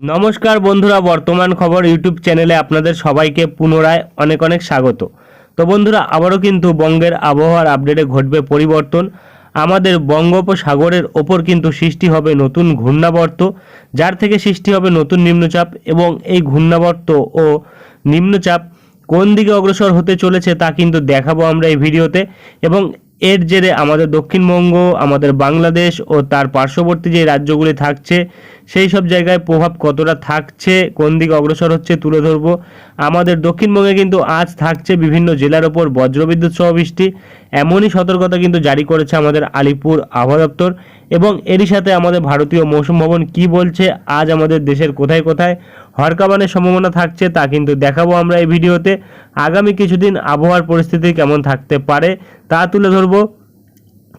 নমস্কার বন্ধুরা, বর্তমান খবর ইউটিউব চ্যানেলে আপনাদের সবাইকে পুনরায় অনেক অনেক স্বাগত। তো বন্ধুরা, আবারও কিন্তু বঙ্গের আবহাওয়ার আপডেটে ঘটবে পরিবর্তন। আমাদের বঙ্গোপসাগরের ওপর কিন্তু সৃষ্টি হবে নতুন ঘূর্ণাবর্ত, যার থেকে সৃষ্টি হবে নতুন নিম্নচাপ এবং এই ঘূর্ণাবর্ত ও নিম্নচাপ কোন দিকে অগ্রসর হতে চলেছে তা কিন্তু দেখাবো আমরা এই ভিডিওতে। এবং এর জেরে আমাদের দক্ষিণবঙ্গ, আমাদের বাংলাদেশ ও তার পার্শ্ববর্তী যে রাজ্যগুলি থাকছে সেই সব জায়গায় প্রভাব কতটা থাকছে, কোন দিকে অগ্রসর হচ্ছে তুলে ধরবো। আমাদের দক্ষিণবঙ্গে কিন্তু আজ থাকছে বিভিন্ন জেলার ওপর বজ্রবিদ্যুৎ সহ বৃষ্টি। এমনই সতর্কতা কিন্তু জারি করেছে আমাদের আলিপুর আবহাওয়া দপ্তর এবং এরই সাথে আমাদের ভারতীয় মৌসুম ভবন কি বলছে, আজ আমাদের দেশের কোথায় কোথায় হরকাবানের সম্ভাবনা থাকছে তা কিন্তু দেখাবো আমরা এই ভিডিওতে। আগামী কিছুদিন আবহাওয়ার পরিস্থিতি কেমন থাকতে পারে তা তুলে ধরবো।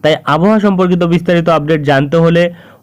তাই আবহাওয়া সম্পর্কিত বিস্তারিত আপডেট জানতে হলে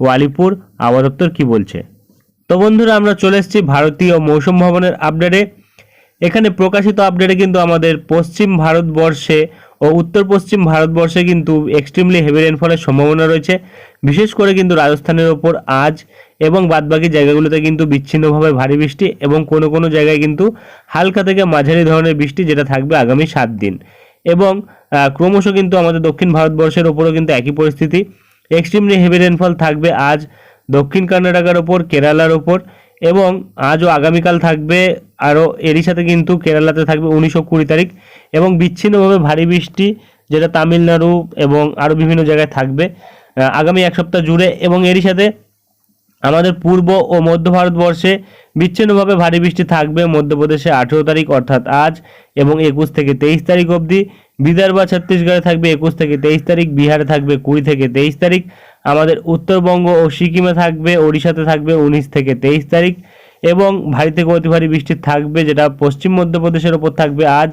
ও আলিপুর আবহাওয়া দপ্তর কী বলছে? তো বন্ধুরা, আমরা চলে এসেছি ভারতীয় মৌসুম ভবনের আপডেটে এখানে প্রকাশিত আপডেটে কিন্তু আমাদের পশ্চিম ভারতবর্ষে ও উত্তর পশ্চিম ভারতবর্ষে কিন্তু এক্সট্রিমলি হেভি রেনফলের সম্ভাবনা রয়েছে। বিশেষ করে কিন্তু রাজস্থানের ওপর আজ এবং বাদবাকি জায়গাগুলোতে কিন্তু বিচ্ছিন্নভাবে ভারী বৃষ্টি এবং কোনো কোনো জায়গায় কিন্তু হালকা থেকে মাঝারি ধরনের বৃষ্টি যেটা থাকবে আগামী সাত দিন। এবং ক্রমশ কিন্তু আমাদের দক্ষিণ ভারতবর্ষের ওপরও কিন্তু একই পরিস্থিতি। এক্সট্রিমলি হেভি রেনফল থাকবে আজ দক্ষিণ কর্ণাটকার ওপর, কেরালার ওপর এবং আজও আগামীকাল থাকবে আরও এরই সাথে কিন্তু কেরালাতে থাকবে উনিশশো কুড়ি তারিখ এবং বিচ্ছিন্নভাবে ভারী বৃষ্টি যেটা তামিলনাড়ু এবং আরও বিভিন্ন জায়গায় থাকবে আগামী এক সপ্তাহ জুড়ে এবং এরই সাথে আমাদের পূর্ব ও মধ্য ভারতবর্ষে বিচ্ছিন্নভাবে ভারী বৃষ্টি থাকবে মধ্যপ্রদেশে আঠেরো তারিখ অর্থাৎ আজ এবং একুশ থেকে তেইশ তারিখ অবধি বিদর্ভ ছত্তিশগড়ে থাকবে একুশ থেকে তেইশ তারিখ, বিহারে থাকবে কুড়ি থেকে তেইশ তারিখ, আমাদের উত্তরবঙ্গ ও সিকিমে থাকবে, ওড়িশাতে থাকবে উনিশ থেকে তেইশ তারিখ এবং ভারী থেকে অতি ভারী বৃষ্টি থাকবে যেটা পশ্চিম মধ্যপ্রদেশের ওপর থাকবে আজ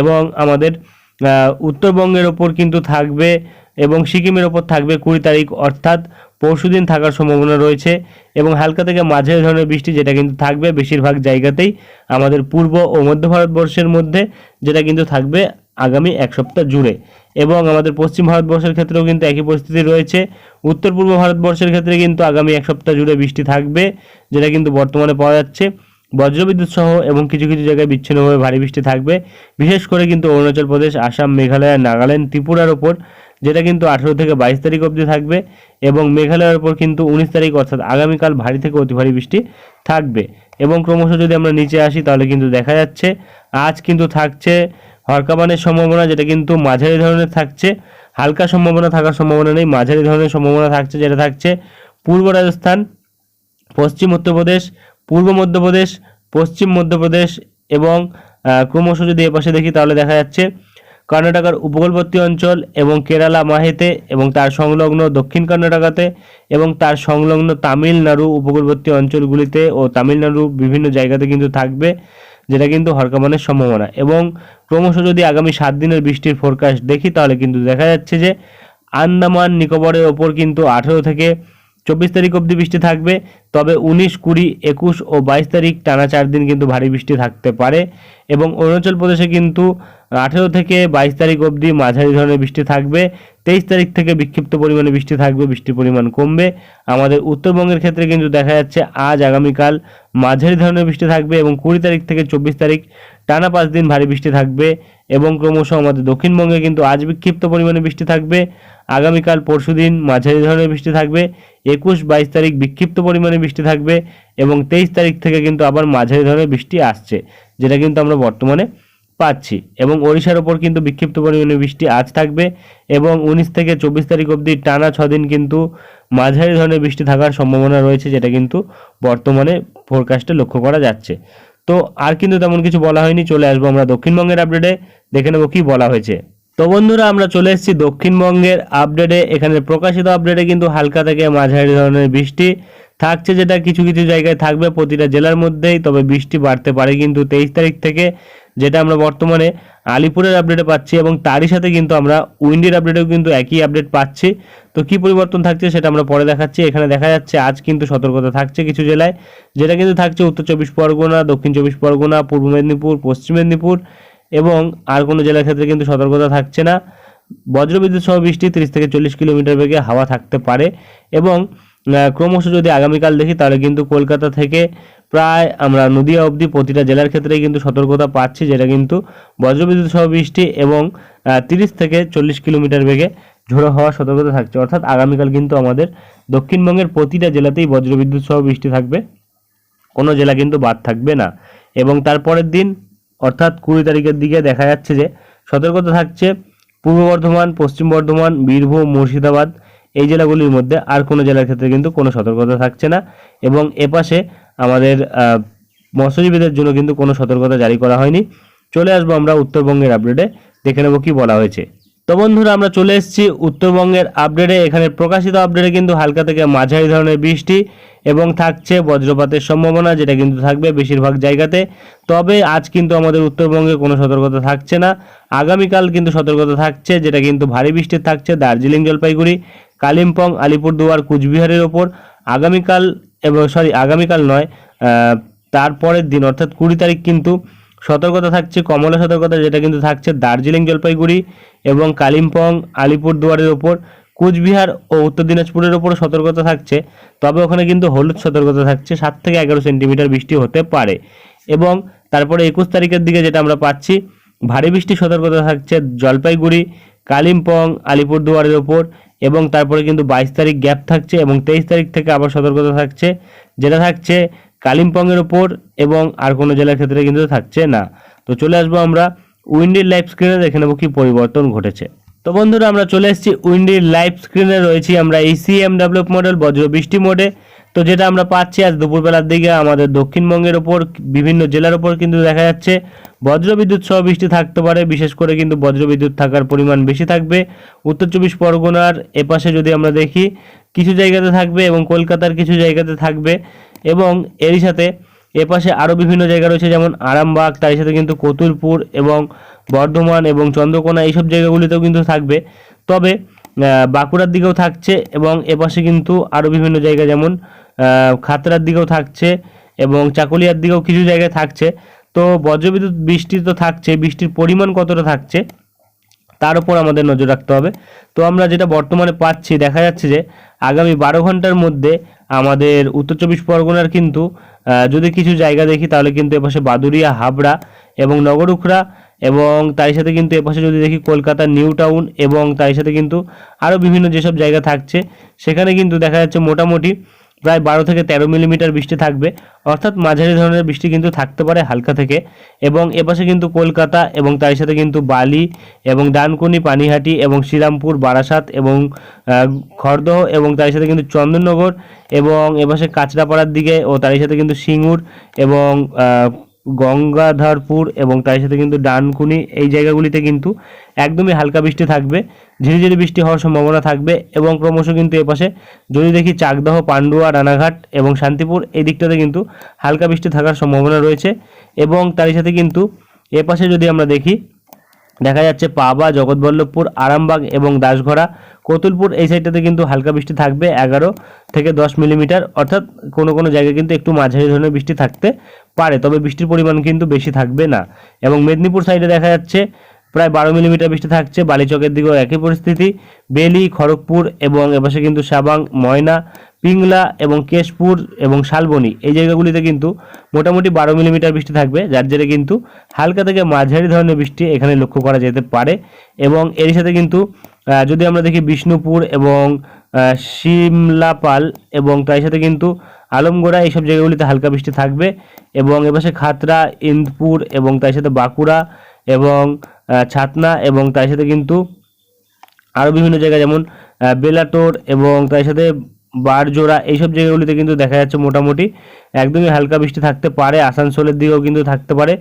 এবং আমাদের উত্তরবঙ্গের ওপর কিন্তু থাকবে এবং সিকিমের ওপর থাকবে কুড়ি তারিখ, অর্থাৎ পরশুদিন থাকার সম্ভাবনা রয়েছে এবং হালকা থেকে মাঝারি ধরনের বৃষ্টি যেটা কিন্তু থাকবে বেশিরভাগ জায়গাতেই আমাদের পূর্ব ও মধ্য ভারতবর্ষের মধ্যে, যেটা কিন্তু থাকবে আগামী এক সপ্তাহ জুড়ে। এবং আমাদের পশ্চিম ভারতবর্ষের ক্ষেত্রেও কিন্তু একই পরিস্থিতি রয়েছে। উত্তর পূর্ব ভারতবর্ষের ক্ষেত্রে কিন্তু আগামী এক সপ্তাহ জুড়ে বৃষ্টি থাকবে, যেটা কিন্তু বর্তমানে পাওয়া যাচ্ছে। বজ্রবিদ্যুৎ সহ এবং কিছু কিছু জায়গায় বিচ্ছিন্নভাবে ভারী বৃষ্টি থাকবে। বিশেষ করে কিন্তু অরুণাচল প্রদেশ, আসাম, মেঘালয় নাগাল্যান্ড, ত্রিপুরার ওপর, যেটা কিন্তু আঠেরো থেকে বাইশ তারিখ অবধি থাকবে। এবং মেঘালয়ের ওপর কিন্তু উনিশ তারিখ, অর্থাৎ আগামীকাল ভারী থেকে অতি ভারী বৃষ্টি থাকবে। এবং ক্রমশ যদি আমরা নিচে আসি, তাহলে কিন্তু দেখা যাচ্ছে, আজ কিন্তু থাকছে হরকাবানের সম্ভাবনা, যেটা কিন্তু মাঝারি ধরনের থাকছে। হালকা সম্ভাবনা থাকার সম্ভাবনা নেই, মাঝারি ধরনের সম্ভাবনা থাকছে, যেটা থাকছে পূর্ব রাজস্থান, পশ্চিম উত্তরপ্রদেশ, পূর্ব মধ্যপ্রদেশ, পশ্চিম মধ্যপ্রদেশ এবং ক্রমশ যদি এপাশে দেখি তাহলে দেখা যাচ্ছে কর্ণাটকার উপকূলবর্তী অঞ্চল এবং কেরালা, মাহেতে এবং তার সংলগ্ন দক্ষিণ কর্ণাটকাতে এবং তার সংলগ্ন তামিলনাড়ু উপকূলবর্তী অঞ্চলগুলিতে ও তামিলনাড়ু বিভিন্ন জায়গাতে কিন্তু থাকবে। যেটা কিন্তু হরকামানের সম্ভাবনা। এবং ক্রমশ যদি আগামী সাত দিনের বৃষ্টির ফোরকাস্ট দেখি, তাহলে কিন্তু দেখা যাচ্ছে যে আন্দামান নিকোবরের ওপর কিন্তু আঠেরো থেকে চব্বিশ তারিখ অবধি বৃষ্টি থাকবে। তবে উনিশ, কুড়ি, একুশ ও বাইশ তারিখ টানা চার দিন কিন্তু ভারী বৃষ্টি থাকতে পারে। এবং অরুণাচল প্রদেশে কিন্তু আঠেরো থেকে বাইশ তারিখ অবধি মাঝারি ধরনের বৃষ্টি থাকবে। তেইশ তারিখ থেকে বিক্ষিপ্ত পরিমাণে বৃষ্টি থাকবে, বৃষ্টির পরিমাণ কমবে। আমাদের উত্তরবঙ্গের ক্ষেত্রে কিন্তু দেখা যাচ্ছে আজ, আগামীকাল মাঝারি ধরনের বৃষ্টি থাকবে এবং কুড়ি তারিখ থেকে চব্বিশ তারিখ টানা পাঁচ দিন ভারী বৃষ্টি থাকবে এবং ক্রমশ আমাদের দক্ষিণবঙ্গে কিন্তু আজ বিক্ষিপ্ত পরিমাণে বৃষ্টি থাকবে। আগামীকাল পরশু দিন মাঝারি ধরনের বৃষ্টি থাকবে, একুশ বাইশ তারিখ বিক্ষিপ্ত পরিমাণে বৃষ্টি থাকবে এবং তেইশ তারিখ থেকে কিন্তু আবার মাঝারি ধরনের বৃষ্টি আসছে, যেটা কিন্তু আমরা বর্তমানে পাচ্ছি এবং ওড়িশার ওপর কিন্তু বিক্ষিপ্ত পরিমাণে বৃষ্টি আজ থাকবে এবং উনিশ থেকে চব্বিশ তারিখ অবধি টানা ছদিন কিন্তু মাঝারি ধরনের বৃষ্টি থাকার সম্ভাবনা রয়েছে, যেটা কিন্তু বর্তমানে ফোরকাস্টে লক্ষ্য করা যাচ্ছে। তো আর কিন্তু তেমন কিছু বলা হয়নি, চলে আসব আমরা দক্ষিণবঙ্গের আপডেটে দেখে নেব কি বলা হয়েছে। তো বন্ধুরা, আমরা চলে এসেছি দক্ষিণবঙ্গের আপডেটে এখানে প্রকাশিত আপডেটে কিন্তু হালকা থেকে মাঝারি ধরনের বৃষ্টি থাকছে, যেটা কিছু কিছু জায়গায় থাকবে প্রতিটা জেলার মধ্যেই, তবে বৃষ্টি বাড়তে পারে কিন্তু তেইশ তারিখ থেকে যেটা আমরা বর্তমানে আলিপুরের আপডেটে পাচ্ছি এবং তারই সাথে কিন্তু আমরা উইন্ডির আপডেটেও কিন্তু একই আপডেট পাচ্ছি। তো কি পরিবর্তন থাকছে সেটা আমরা পরে দেখাচ্ছি। এখানে দেখা যাচ্ছে আজ কিন্তু সতর্কতা থাকছে কিছু জেলায়। যেটা কিন্তু থাকছে উত্তর চব্বিশ পরগনা, দক্ষিণ চব্বিশ পরগনা, পূর্ব মেদিনীপুর, পশ্চিম মেদিনীপুর এবং আর কোনো জেলার ক্ষেত্রে কিন্তু সতর্কতা থাকছে না। বজ্রবিদ্যুৎ সহ বৃষ্টি তিরিশ থেকে চল্লিশ কিলোমিটার বেগে হাওয়া থাকতে পারে এবং ক্রমশ যদি আগামীকাল দেখি তাহলে কিন্তু কলকাতা থেকে প্রায় আমরা নদীয়া অবধি প্রতিটা জেলার ক্ষেত্রেই কিন্তু সতর্কতা পাচ্ছি, যেটা কিন্তু বজ্রবিদ্যুৎ সহ বৃষ্টি এবং তিরিশ থেকে চল্লিশ কিলোমিটার বেগে ঝোড়ো হওয়ার সতর্কতা থাকছে। অর্থাৎ আগামীকাল কিন্তু আমাদের দক্ষিণবঙ্গের প্রতিটা জেলাতেই বজ্রবিদ্যুৎ সহ বৃষ্টি থাকবে। কোনো জেলা কিন্তু বাদ থাকবে না। এবং তারপরের দিন, অর্থাৎ কুড়ি তারিখের দিকে দেখা যাচ্ছে যে, সতর্কতা থাকছে পূর্ব বর্ধমান, পশ্চিম বর্ধমান, বীরভূম, মুর্শিদাবাদ। এই জেলাগুলির মধ্যে আর কোনো জেলার ক্ষেত্রে কিন্তু কোনো সতর্কতা থাকছে না। এবং এপাশে আমাদের মৎস্যজীবীদের জন্য কিন্তু কোনো সতর্কতা জারি করা হয়নি। চলে আসব আমরা উত্তরবঙ্গের আপডেটে দেখে নেব কি বলা হয়েছে। তো বন্ধুরা, আমরা চলে এসেছি উত্তরবঙ্গের আপডেটে এখানে প্রকাশিত আপডেটে কিন্তু হালকা থেকে মাঝারি ধরনের বৃষ্টি এবং থাকছে বজ্রপাতের সম্ভাবনা, যেটা কিন্তু থাকবে বেশিরভাগ জায়গাতে। তবে আজ কিন্তু আমাদের উত্তরবঙ্গে কোনো সতর্কতা থাকছে না। আগামীকাল কিন্তু সতর্কতা থাকছে, যেটা কিন্তু ভারী বৃষ্টি থাকছে দার্জিলিং জলপাইগুড়ি, কালিম্পং, আলিপুরদুয়ার, কুচবিহারের ওপর। আগামীকাল এবং সরি, আগামীকাল নয় তারপরের দিন, অর্থাৎ কুড়ি তারিখ কিন্তু সতর্কতা থাকছে, কমলা সতর্কতা যেটা কিন্তু থাকছে দার্জিলিং জলপাইগুড়ি এবং কালিম্পং, আলিপুরদুয়ারের ওপর, কুচবিহার ও উত্তর দিনাজপুরের ওপর সতর্কতা থাকছে, তবে ওখানে কিন্তু হলুদ সতর্কতা থাকছে, সাত থেকে এগারো সেন্টিমিটার বৃষ্টি হতে পারে। এবং তারপরে একুশ তারিখের দিকে যেটা আমরা পাচ্ছি, ভারী বৃষ্টির সতর্কতা থাকছে জলপাইগুড়ি, কালিম্পং, আলিপুরদুয়ারের ওপর এবং তারপরে কিন্তু বাইশ তারিখ গ্যাপ থাকছে এবং তেইশ তারিখ থেকে আবার সতর্কতা থাকছে, যেটা থাকছে কালিম্পংয়ের ওপর এবং আর কোনো জেলার ক্ষেত্রে কিন্তু থাকছে না। তো চলে আসব আমরা উইন্ডির লাইভ স্ক্রিনে, দেখে নেব কী পরিবর্তন ঘটেছে। তো বন্ধুরা, আমরা চলে এসেছি উইন্ডির লাইভ স্ক্রিনে, রয়েছি আমরা ইসিএম ডেভেলপ মডেল বজ্র বৃষ্টি মোডে তো যেটা আমরা পাচ্ছি আজ দুপুরবেলার দিকে আমাদের দক্ষিণবঙ্গের ওপর, বিভিন্ন জেলার ওপর কিন্তু দেখা যাচ্ছে বজ্রবিদ্যুৎ সহ বৃষ্টি থাকতে পারে, বিশেষ করে কিন্তু বজ্রবিদ্যুৎ থাকার পরিমাণ বেশি থাকবে। উত্তর চব্বিশ পরগনার এপাশে যদি আমরা দেখি, কিছু জায়গাতে থাকবে এবং কলকাতার কিছু জায়গাতে থাকবে এবং এরই সাথে এপাশে আরও বিভিন্ন জায়গা রয়েছে যেমন আরামবাগ তার সাথে কিন্তু কতুলপুর এবং বর্ধমান এবং চন্দ্রকোনা, এইসব জায়গাগুলিতেও কিন্তু থাকবে। তবে বাঁকুড়ার দিকেও থাকছে এবং এপাশে কিন্তু আরও বিভিন্ন জায়গা যেমন খাতড়ার দিকেও থাকছে এবং চাকুলিয়ার দিকেও কিছু জায়গায় থাকছে। তো বজ্রবিদ্যুৎ বৃষ্টি তো থাকছে, বৃষ্টির পরিমাণ কতটা থাকছে, তার উপর আমাদের নজর রাখতে হবে। তো আমরা যেটা বর্তমানে পাচ্ছি, দেখা যাচ্ছে যে আগামী বারো ঘণ্টার মধ্যে আমাদের উত্তর চব্বিশ পরগনার কিন্তু যদি কিছু জায়গা দেখি, তাহলে কিন্তু এপাশে বাদুরিয়া হাবড়া এবং নগরুখরা এবং তার সাথে কিন্তু এপাশে যদি দেখি কলকাতা নিউ টাউন এবং তার সাথে কিন্তু আরও বিভিন্ন যেসব জায়গা থাকছে, সেখানে কিন্তু দেখা যাচ্ছে মোটামুটি প্রায় বারো থেকে তেরো মিলিমিটার বৃষ্টি থাকবে। অর্থাৎ মাঝারি ধরনের বৃষ্টি কিন্তু থাকতে পারে হালকা থেকে। এবং এপাশে কিন্তু কলকাতা এবং তার সাথে কিন্তু বালি এবং ডানকুনি, পানিহাটি এবং শ্রীরামপুর, বারাসাত এবং খড়দহ এবং তার সাথে কিন্তু চন্দননগর এবং এপাশে কাঁচরাপাড়ার দিকে ও তার সাথে কিন্তু সিঙ্গুর এবং গঙ্গাধরপুর এবং তার সাথে কিন্তু ডানকুনি, এই জায়গাগুলিতে কিন্তু একদমই হালকা বৃষ্টি থাকবে ঝিরিঝিরি বৃষ্টি হওয়ার সম্ভাবনা থাকবে এবং ক্রমশ কিন্তু এপাশে যদি দেখি চাকদহ, পান্ডুয়া, রানাঘাট এবং শান্তিপুর, এই দিকটাতে কিন্তু হালকা বৃষ্টি থাকার সম্ভাবনা রয়েছে এবং তারই সাথে কিন্তু এপাশে যদি আমরা দেখি, দেখা যাচ্ছে পাবা, জগৎবল্লভপুর, আরামবাগ এবং দাসঘরা কতুলপুর এই সাইডটাতে কিন্তু হালকা বৃষ্টি থাকবে এগারো থেকে দশ মিলিমিটার, অর্থাৎ কোনো কোনো জায়গায় কিন্তু একটু মাঝারি ধরনের বৃষ্টি থাকতে পারে, তবে বৃষ্টির পরিমাণ কিন্তু বেশি থাকবে না। এবং মেদিনীপুর সাইডে দেখা যাচ্ছে, প্রায় বারো মিলিমিটার বৃষ্টি থাকছে, বালিচকের দিকেও একই পরিস্থিতি। বেলি, খড়গপুর এবং এপাশে কিন্তু সাবাং, ময়না পিংলা এবং কেশপুর এবং শালবনি, এই জায়গাগুলিতে কিন্তু মোটামুটি বারো মিলিমিটার বৃষ্টি থাকবে, যার জেরে কিন্তু হালকা থেকে মাঝারি ধরনের বৃষ্টি এখানে লক্ষ্য করা যেতে পারে। এবং এর সাথে কিন্তু যদি আমরা দেখি বিষ্ণুপুর এবং সিমলাপাল এবং তার সাথে কিন্তু আলমগোড়া, এইসব জায়গাগুলিতে হালকা বৃষ্টি থাকবে। এবং এপাশে খাতড়া ইন্দপুর এবং তার সাথে বাঁকুড়া এবং ছাতনা এবং তার সাথে কিন্তু আরও বিভিন্ন জায়গা যেমন বেলাটোর এবং তার সাথে বারজোড়া এইসব জায়গাগুলিতে কিন্তু দেখা যাচ্ছে মোটামুটি একদমই হালকা বৃষ্টি থাকতে পারে, আসানসোলের দিকেও কিন্তু থাকতে পারে।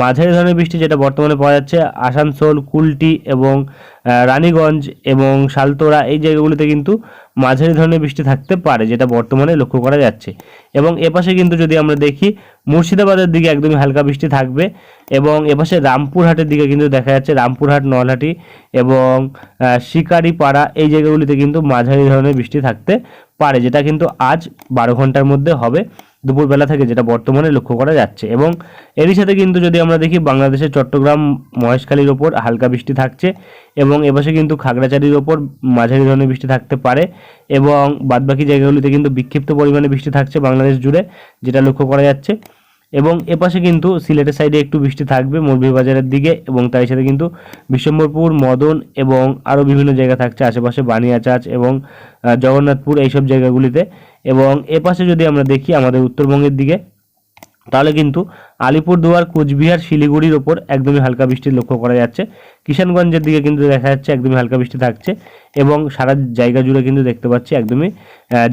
মাঝারি ধরনের বৃষ্টি যেটা বর্তমানে পাওয়া যাচ্ছে আসানসোল, কুলটি এবং রানীগঞ্জ এবং শালতোরা এই জায়গাগুলিতে কিন্তু মাঝারি ধরনের বৃষ্টি থাকতে পারে, যেটা বর্তমানে লক্ষ্য করা যাচ্ছে। এবং এপাশে কিন্তু যদি আমরা দেখি, মুর্শিদাবাদের দিকে একদমই হালকা বৃষ্টি থাকবে এবং এপাশে রামপুরহাটের দিকে কিন্তু দেখা যাচ্ছে রামপুরহাট, নলহাটি এবং শিকারিপাড়া এই জায়গাগুলিতে কিন্তু মাঝারি ধরনের বৃষ্টি থাকতে পারে, যেটা কিন্তু আজ বারো ঘণ্টার মধ্যে হবে। দুপুরবেলা থেকে যেটা বর্তমানে লক্ষ্য করা যাচ্ছে। এবং এরই সাথে কিন্তু যদি আমরা দেখি বাংলাদেশের চট্টগ্রাম মহেশখালীর ওপর হালকা বৃষ্টি থাকছে এবং এপাশে কিন্তু খাগড়াছড়ির ওপর মাঝারি ধরনের বৃষ্টি থাকতে পারে এবং বাদবাকি জায়গাগুলিতে কিন্তু বিক্ষিপ্ত পরিমাণে বৃষ্টি থাকছে বাংলাদেশ জুড়ে, যেটা লক্ষ্য করা যাচ্ছে। এবং এপাশে কিন্তু সিলেটের সাইডে একটু বৃষ্টি থাকবে মৌলভীবাজারের দিকে এবং তার সাথে কিন্তু বিশ্বম্বরপুর, মদন এবং আরও বিভিন্ন জায়গা থাকছে, আশেপাশে বানিয়াচাঁচ এবং জগন্নাথপুর এইসব জায়গাগুলিতে। এবং এপাশে যদি আমরা দেখি আমাদের উত্তরবঙ্গের দিকে, তাহলে কিন্তু আলিপুরদুয়ার, কোচবিহার, শিলিগুড়ির ওপর একদমই হালকা বৃষ্টি লক্ষ্য করা যাচ্ছে। কিষানগঞ্জের দিকে কিন্তু দেখা যাচ্ছে একদমই হালকা বৃষ্টি থাকছে এবং সারা জায়গা জুড়ে কিন্তু দেখতে পাচ্ছি একদমই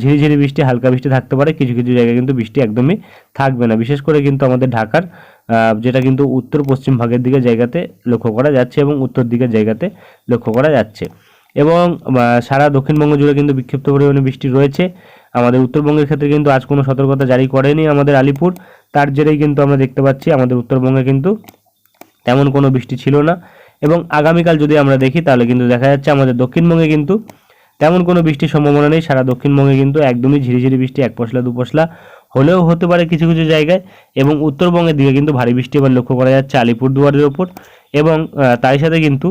ঝিরিঝিরি বৃষ্টি, হালকা বৃষ্টি থাকতে পারে। কিছু কিছু জায়গায় কিন্তু বৃষ্টি একদমই থাকবে না। বিশেষ করে কিন্তু আমাদের ঢাকার যেটা কিন্তু উত্তর পশ্চিম ভাগের দিকে জায়গাতে লক্ষ্য করা যাচ্ছে এবং উত্তর দিকের জায়গাতে লক্ষ্য করা যাচ্ছে। এবং সারা দক্ষিণবঙ্গ জুড়ে কিন্তু বিক্ষিপ্ত পরিমাণে বৃষ্টি রয়েছে। আমাদের উত্তরবঙ্গের ক্ষেত্রে কিন্তু আজ কোনো সতর্কতা জারি করেনি আমাদের আলিপুর। তার জেরেই কিন্তু আমরা দেখতে পাচ্ছি আমাদের উত্তরবঙ্গে কিন্তু তেমন কোনো বৃষ্টি ছিল না। এবং আগামীকাল যদি আমরা দেখি, তাহলে কিন্তু দেখা যাচ্ছে আমাদের দক্ষিণবঙ্গে কিন্তু তেমন কোনো বৃষ্টির সম্ভাবনা নেই। সারা দক্ষিণবঙ্গে কিন্তু একদমই ঝিরিঝিরি বৃষ্টি, এক পশলা, দু পশলা হলেও হতে পারে কিছু কিছু জায়গায়। এবং উত্তরবঙ্গের দিকে কিন্তু ভারী বৃষ্টি এবার লক্ষ্য করা যাচ্ছে আলিপুরদুয়ারের ওপর। এবং তারই সাথে কিন্তু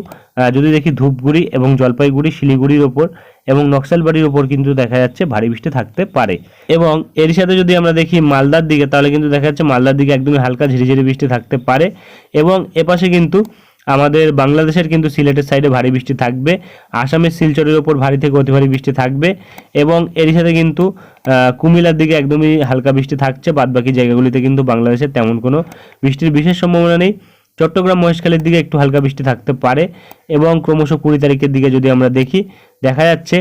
যদি দেখি ধূপগুড়ি এবং জলপাইগুড়ি শিলিগুড়ির ওপর এবং নকশালবাড়ির ওপর কিন্তু দেখা যাচ্ছে ভারী বৃষ্টি থাকতে পারে। এবং এর সাথে যদি আমরা দেখি মালদার দিকে তাহলে কিন্তু দেখা যাচ্ছে মালদার দিকে একদমই হালকা ঝিরিঝিরি বৃষ্টি থাকতে পারে এবং এপাশে কিন্তু আমাদের বাংলাদেশের কিন্তু সিলেটের সাইডে ভারী বৃষ্টি থাকবে আসামের শিলচরের ওপর ভারী থেকে অতি ভারী বৃষ্টি থাকবে এবং এর সাথে কিন্তু আহ, কুমিল্লার দিকে একদমই হালকা বৃষ্টি থাকছে বাদবাকি জায়গাগুলিতে কিন্তু বাংলাদেশের তেমন কোনো বৃষ্টির বিশেষ সম্ভাবনা নেই। চট্টগ্রাম মহেশখালীর দিকে একটু হালকা বৃষ্টি থাকতে পারে এবং ক্রমশ কুড়ি তারিখের দিকে যদি আমরা দেখি, দেখা যাচ্ছে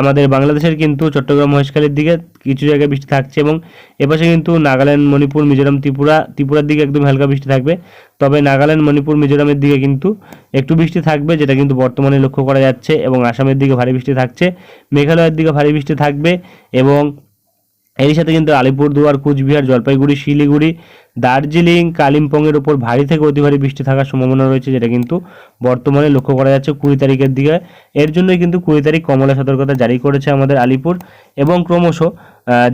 আমাদের বাংলাদেশের কিন্তু চট্টগ্রাম মহেশখালীর দিকে কিছু জায়গায় বৃষ্টি থাকছে এবং এপাশে কিন্তু নাগাল্যান্ড, মণিপুর, মিজোরাম, ত্রিপুরা, ত্রিপুরার দিকে একদম হালকা বৃষ্টি থাকবে। তবে নাগাল্যান্ড, মণিপুর, মিজোরামের দিকে কিন্তু একটু বৃষ্টি থাকবে, যেটা কিন্তু বর্তমানে লক্ষ্য করা যাচ্ছে এবং আসামের দিকে ভারী বৃষ্টি থাকছে, মেঘালয়ের দিকে ভারী বৃষ্টি থাকবে এবং এর সাথে কিন্তু আলিপুরদুয়ার, কুচবিহার, জলপাইগুড়ি, শিলিগুড়ি, দার্জিলিং, কালিম্পংয়ের ওপর ভারী থেকে অতি ভারী বৃষ্টি থাকার সম্ভাবনা রয়েছে, যেটা কিন্তু বর্তমানে লক্ষ্য করা যাচ্ছে কুড়ি তারিখের দিকে। এর জন্যই কিন্তু কুড়ি তারিখ কমলা সতর্কতা জারি করেছে আমাদের আলিপুর। এবং ক্রমশ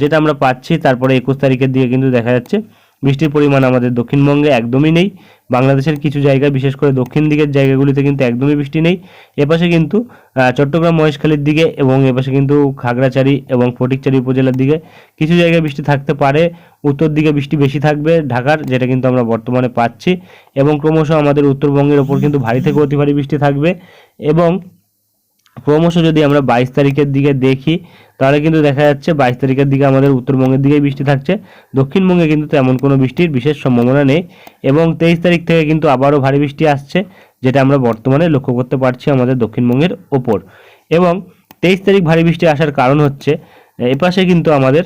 যেটা আমরা পাচ্ছি, তারপরে একুশ তারিখের দিকে কিন্তু দেখা যাচ্ছে বৃষ্টির পরিমাণ আমাদের দক্ষিণবঙ্গে একদমই নেই। বাংলাদেশের কিছু জায়গা বিশেষ করে দক্ষিণ দিকের জায়গাগুলিতে কিন্তু একদমই বৃষ্টি নেই। এপাশে কিন্তু চট্টগ্রাম, মহেশখালীর দিকে এবং এপাশে কিন্তু খাগড়াছড়ি এবং ফটিকচারি উপজেলার দিকে কিছু জায়গায় বৃষ্টি থাকতে পারে। উত্তর দিকে বৃষ্টি বেশি থাকবে ঢাকার, যেটা কিন্তু আমরা বর্তমানে পাচ্ছি। এবং ক্রমশ আমাদের উত্তরবঙ্গের ওপর কিন্তু ভারী থেকে অতি ভারী বৃষ্টি থাকবে। এবং ক্রমশ যদি আমরা বাইশ তারিখের দিকে দেখি, তাহলে কিন্তু দেখা যাচ্ছে বাইশ তারিখের দিকে আমাদের উত্তরবঙ্গের দিকে বৃষ্টি থাকছে। দক্ষিণবঙ্গে কিন্তু তেমন কোনো বৃষ্টির বিশেষ সম্ভাবনা নেই এবং তেইশ তারিখ থেকে কিন্তু আবারও ভারী বৃষ্টি আসছে, যেটা আমরা বর্তমানে লক্ষ্য করতে পারছি আমাদের দক্ষিণবঙ্গের ওপর। এবং তেইশ তারিখ ভারী বৃষ্টি আসার কারণ হচ্ছে এপাশে কিন্তু আমাদের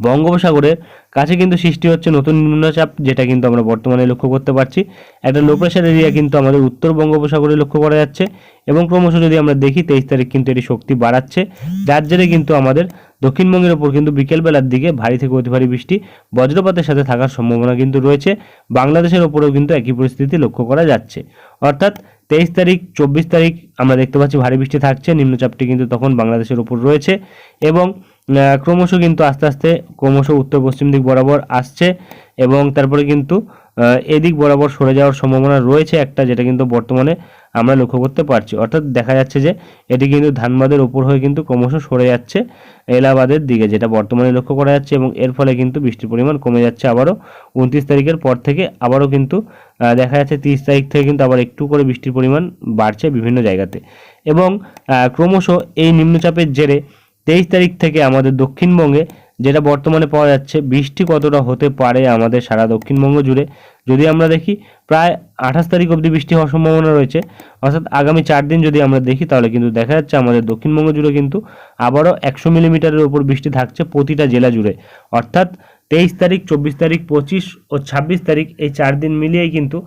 বঙ্গোপসাগরের কাছে কিন্তু সৃষ্টি হচ্ছে নতুন নিম্নচাপ, যেটা কিন্তু আমরা বর্তমানে লক্ষ্য করতে পারছি। একটা লো প্রেশার এরিয়া কিন্তু আমাদের উত্তর বঙ্গোপসাগরে লক্ষ্য করা যাচ্ছে এবং ক্রমশ যদি আমরা দেখি, তেইশ তারিখ কিন্তু এটি শক্তি বাড়াচ্ছে। যার জেরে কিন্তু আমাদের দক্ষিণবঙ্গের ওপর কিন্তু বিকেলবেলার দিকে ভারী থেকে অতি ভারী বৃষ্টি, বজ্রপাতের সাথে থাকার সম্ভাবনা কিন্তু রয়েছে। বাংলাদেশের ওপরেও কিন্তু একই পরিস্থিতি লক্ষ্য করা যাচ্ছে। অর্থাৎ তেইশ তারিখ, চব্বিশ তারিখ আমরা দেখতে পাচ্ছি ভারী বৃষ্টি থাকছে, নিম্নচাপটি কিন্তু তখন বাংলাদেশের ওপর রয়েছে এবং ক্রমশ কিন্তু আস্তে আস্তে, ক্রমশ উত্তর পশ্চিম দিক বরাবর আসছে এবং তারপরে কিন্তু এদিক বরাবর সরে যাওয়ার সম্ভাবনা রয়েছে একটা, যেটা কিন্তু বর্তমানে আমরা লক্ষ্য করতে পারছি। অর্থাৎ দেখা যাচ্ছে যে, এটি কিন্তু ধানবাদের উপর হয়ে কিন্তু ক্রমশ সরে যাচ্ছে এলাহাবাদের দিকে, যেটা বর্তমানে লক্ষ্য করা যাচ্ছে এবং এর ফলে কিন্তু বৃষ্টির পরিমাণ কমে যাচ্ছে আবারও। উনত্রিশ তারিখের পর থেকে আবারও কিন্তু দেখা যাচ্ছে তিরিশ তারিখ থেকে কিন্তু আবার একটু করে বৃষ্টির পরিমাণ বাড়ছে বিভিন্ন জায়গাতে। এবং ক্রমশ এই নিম্নচাপের জেরে তেইশ তারিখ থেকে আমাদের দক্ষিণবঙ্গে, যেটা বর্তমানে পাওয়া যাচ্ছে, বৃষ্টি কতটা হতে পারে আমাদের সারা দক্ষিণবঙ্গ জুড়ে? যদি আমরা দেখি, প্রায় আঠাশ তারিখ অবধি বৃষ্টি হওয়ার সম্ভাবনা রয়েছে। অর্থাৎ আগামী চার দিন যদি আমরা দেখি, তাহলে কিন্তু দেখা যাচ্ছে আমাদের দক্ষিণবঙ্গ জুড়ে কিন্তু আবারও একশো মিলিমিটারের উপর বৃষ্টি থাকছে প্রতিটা জেলা জুড়ে। অর্থাৎ তেইশ তারিখ, চব্বিশ তারিখ, পঁচিশ ও ছাব্বিশ তারিখ এই চার দিন মিলিয়েই কিন্তু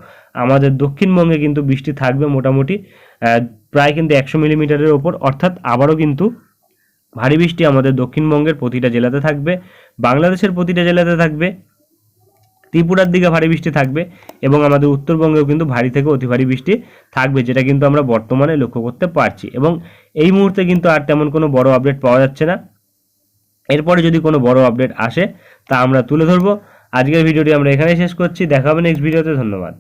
আমাদের দক্ষিণবঙ্গে কিন্তু বৃষ্টি থাকবে মোটামুটি প্রায় কিন্তু একশো মিলিমিটারের ওপর। অর্থাৎ আবারও কিন্তু ভারী বৃষ্টি আমাদের দক্ষিণবঙ্গের প্রতিটা জেলাতে থাকবে, বাংলাদেশের প্রতিটা জেলাতে থাকবে, ত্রিপুরার দিকে ভারী বৃষ্টি থাকবে এবং আমাদের উত্তরবঙ্গেও কিন্তু ভারী থেকে অতি ভারী বৃষ্টি থাকবে, যেটা কিন্তু আমরা বর্তমানে লক্ষ্য করতে পারছি এবং এই মুহূর্তে কিন্তু আর তেমন কোনো বড় আপডেট পাওয়া যাচ্ছে না। এরপরে যদি কোনো বড় আপডেট আসে তা আমরা তুলে ধরবো। আজকের ভিডিওটি আমরা এখানেই শেষ করছি, দেখা হবে নেক্সট ভিডিওতে ধন্যবাদ।